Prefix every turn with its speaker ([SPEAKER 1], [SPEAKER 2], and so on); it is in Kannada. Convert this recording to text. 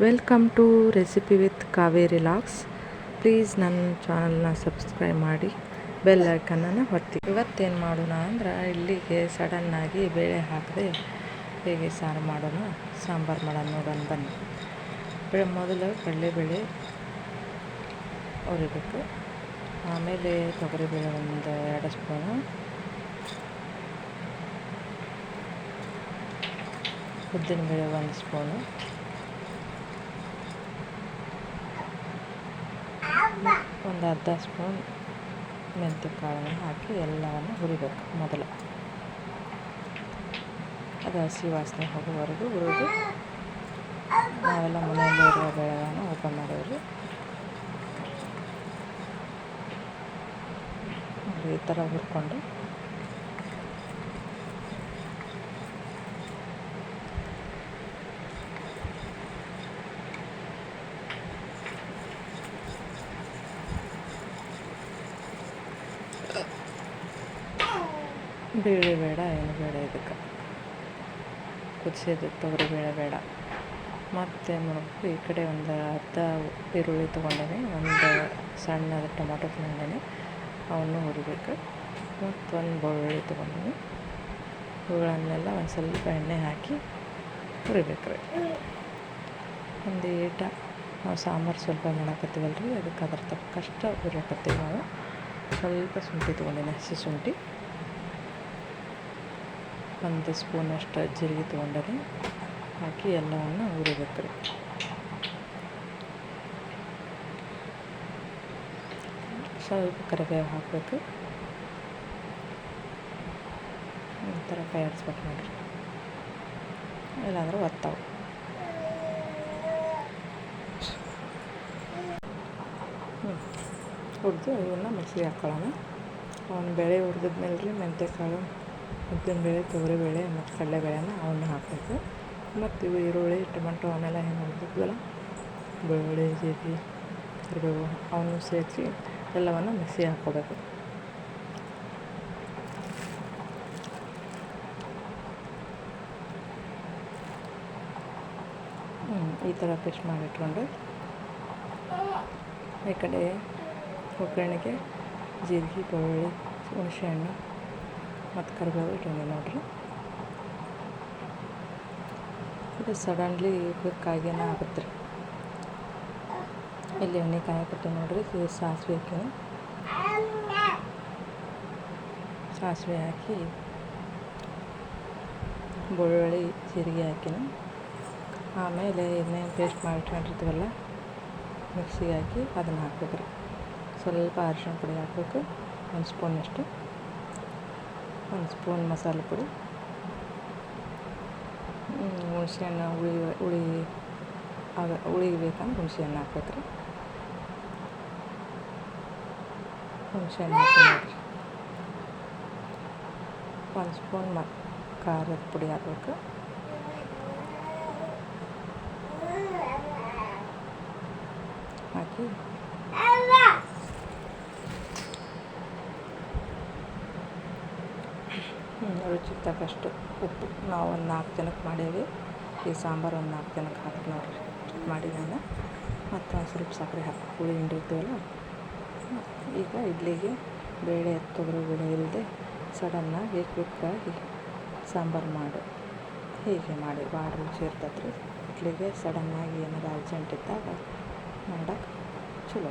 [SPEAKER 1] Welcome to recipe with Kaveri LOX please ನನ್ನ ಚಾನಲ್ನ ಸಬ್ಸ್ಕ್ರೈಬ್ ಮಾಡಿ ಬೆಲ್ ಐಕನನ್ನು ಒತ್ತಿ. ಇವತ್ತೇನು ಮಾಡೋಣ ಅಂದ್ರೆ, ಇಲ್ಲಿಗೆ ಸಡನ್ನಾಗಿ ಬೇಳೆ ಹಾಕದೆ, ಹೇಗೆ ಸಾರು ಮಾಡೋಣ, ಸಾಂಬಾರು ಮಾಡೋಣ ನೋಡೋಣ ಬನ್ನಿ. ಬೆಳೆ ಮೊದಲು ಕಡಲೆಬೇಳೆ ಹುರಿಬೇಕು. ಆಮೇಲೆ ತೊಗರಿಬೇಳೆ ಒಂದು ಎರಡು ಸ್ಪೂನು. ಉದ್ದಿನಬೇಳೆ ಒಂದು ಸ್ಪೂನು. ಒಂದು ಅರ್ಧ ಸ್ಪೂನ್ ಮೆಂತ್ಯ ಕಾಳನ್ನು ಹಾಕಿ ಎಲ್ಲವನ್ನು ಹುರಿಬೇಕು ಮೊದಲು. ಅದು ಹಸಿ ವಾಸನೆ ಹೋಗುವವರೆಗೂ ಹುರಿದು ನಾವೆಲ್ಲ ಮನೆಯಲ್ಲಿ ಇರುವ ಬೆಳೆಗಳನ್ನು ಊಟ ಮಾಡೋರು ಈ ಥರ ಹುರ್ಕೊಂಡು ಬೇಳೆ ಬೇಡ, ಏನು ಬೇಡ ಇದಕ್ಕೆ. ಕುದಿಸಿದ ತೊಗರಿ ಬೇಳೆ ಬೇಡ. ಮತ್ತು ಮಾಡಬೇಕು ಈ ಕಡೆ ಒಂದು ಅರ್ಧ ಈರುಳ್ಳಿ ತೊಗೊಂಡೇನೆ, ಒಂದು ಸಣ್ಣದ ಟೊಮೊಟೊ ತೊಗೊಂಡೇನೆ, ಅವನ್ನು ಹುರಿಬೇಕು. ಮತ್ತು ಒಂದು ಬೆಳ್ಳುಳ್ಳಿ ತೊಗೊಂಡೀನಿ. ಇವುಗಳನ್ನೆಲ್ಲ ಒಂದು ಸ್ವಲ್ಪ ಎಣ್ಣೆ ಹಾಕಿ ಹುರಿಬೇಕು ರೀ. ಒಂದು ಏಟ, ನಾವು ಸಾಂಬಾರು ಸ್ವಲ್ಪ ಮಾಡಕತ್ತೀವಲ್ಲ ರೀ ಅದಕ್ಕೆ ಅದ್ರ ತಕ್ಕಷ್ಟು ಹುರಿಯಕತ್ತೀವಿ ನಾವು. ಸ್ವಲ್ಪ ಶುಂಠಿ ತೊಗೊಂಡೇನೆ, ಹಸಿ ಶುಂಠಿ. ಒಂದು ಸ್ಪೂನಷ್ಟು ಜೀರಿಗೆ ತೊಗೊಂಡರೆ ಹಾಕಿ ಎಲ್ಲವನ್ನು ಹುರಿಬೇಕು ರೀ. ಸ್ವಲ್ಪ ಕರಿಬೇವು ಹಾಕಬೇಕು. ಈ ಥರ ಕೈಯಾಡಿಸ್ಬೇಕು ನೋಡಿರಿ. ಇಲ್ಲಾಂದ್ರೆ ಒತ್ತಾವು. ಹುರಿದು ಇವನ್ನ ಮಿಕ್ಸಿಗೆ ಹಾಕ್ಕೊಳ್ಳೋಣ ಅವನು ಬೇಳೆ ಹುರಿದ್ಮೇಲೆ ರೀ ಮೆಂತ್ಯಕಾಳು ಉದ್ದಿನಬೇಳೆ ತೊಗರಿಬೇಳೆ ಮತ್ತು ಕಡಲೆಬೇಳೆನ ಅವನ್ನ ಹಾಕಬೇಕು ಮತ್ತು ಇವು ಈರುಳ್ಳಿ ಟೊಮೆಟೊ ಅವನ್ನೆಲ್ಲ ಏನು ಹುರಿದಿದ್ವಲ್ಲ ಬೆಳ್ಳುಳ್ಳಿ ಜೀರಿಗೆ ಕರಿಬೇವು ಅವನ್ನು ಸೇರಿಸಿ ಎಲ್ಲವನ್ನು ಮಿಕ್ಸಿಗೆ ಹಾಕ್ಕೋಬೇಕು ಈ ಥರ ಪೇಸ್ಟ್ ಮಾಡಿಟ್ಕೊಂಡು ಈ ಕಡೆ ಒಗ್ಗರಣೆಗೆ ಜೀರಿಗೆ ಬೆಳ್ಳುಳ್ಳಿ ಹುಣಸೆಹಣ್ಣು ಮತ್ತು ಕರಿಬೇವು ಇಟ್ಕೊಂಡೆ ನೋಡಿರಿ. ಇದು ಸಡನ್ಲಿ ಕ್ವಿಕ್ಕಾಗೇನ ಆಗುತ್ತೆ ರೀ. ಇಲ್ಲಿ ಎಣ್ಣೆ ಕಾಯಕತ್ತೆ ನೋಡ್ರಿ, ಇದು ಸಾಸಿವೆ ಹಾಕಿನಿ. ಸಾಸಿವೆ ಹಾಕಿ ಬೆಳ್ಳುಳ್ಳಿ, ಜೀರಿಗೆ ಹಾಕಿನಿ. ಆಮೇಲೆ ಇನ್ನೇನು ಪೇಸ್ಟ್ ಮಾಡಿಟ್ಕೊಂಡಿರ್ತೀವಲ್ಲ ಮಿಕ್ಸಿಗೆ ಹಾಕಿ ಅದನ್ನು ಹಾಕ್ಬೇಕು ರೀ. ಸ್ವಲ್ಪ ಅರಿಶಿಣ ಪುಡಿ ಹಾಕಬೇಕು, ಒಂದು ಸ್ಪೂನಷ್ಟು ಒಂದು ಸ್ಪೂನ್ ಮಸಾಲೆ ಪುಡಿ. ಹುಣಸೆಹಣ್ಣು ಹುಳಿ ಹುಳಿ, ಆಗ ಹುಳಿ ಬೇಕಂದ್ರೆ ಹುಣಸೆಹಣ್ಣು ಹಾಕ್ಬೇಕು ರೀ ಹುಣಸೆಹಣ್ಣು ಹಾಕಿ ನೋಡಿರಿ. ಒಂದು ಸ್ಪೂನ್ ಮ, ಖಾರದ ಪುಡಿ ಹಾಕ್ಬೇಕು. ಹಾಕಿ ರುಚಿಗೆ ತಕ್ಕಷ್ಟು ಉಪ್ಪು. ನಾವು ಒಂದು ನಾಲ್ಕು ಜನಕ್ಕೆ ಮಾಡೇವಿ ಈ ಸಾಂಬಾರು ಒಂದು ನಾಲ್ಕು ಜನಕ್ಕೆ ಹಾಕಿ ನೋಡಿರಿ. ಮಾಡಿ ನಾನು. ಮತ್ತು ಒಂದು ಸ್ವಲ್ಪ ಸಕ್ಕರೆ ಹಾಕಿ, ಹುಳಿ ಹಿಂಡಿರ್ತೀವಲ್ಲ ಈಗ ಇಡ್ಲಿಗೆ ಬೇಳೆ ತೊಗರಿ ಬೇಳೆ ಇಲ್ಲದೆ ಸಡನ್ನಾಗಿ ಕ್ವಿಕ್ಕಾಗಿ ಸಾಂಬಾರು ಮಾಡು. ಹೀಗೆ ಮಾಡಿ, ಭಾಳ ರುಚಿ ಇರ್ತೈತೆ ರೀ ಇಡ್ಲಿಗೆ ಸಡನ್ನಾಗಿ ಏನಾರೂ ಅರ್ಜೆಂಟ್ ಇದ್ದಾಗ ಮಾಡೋಕೆ ಚಲೋ.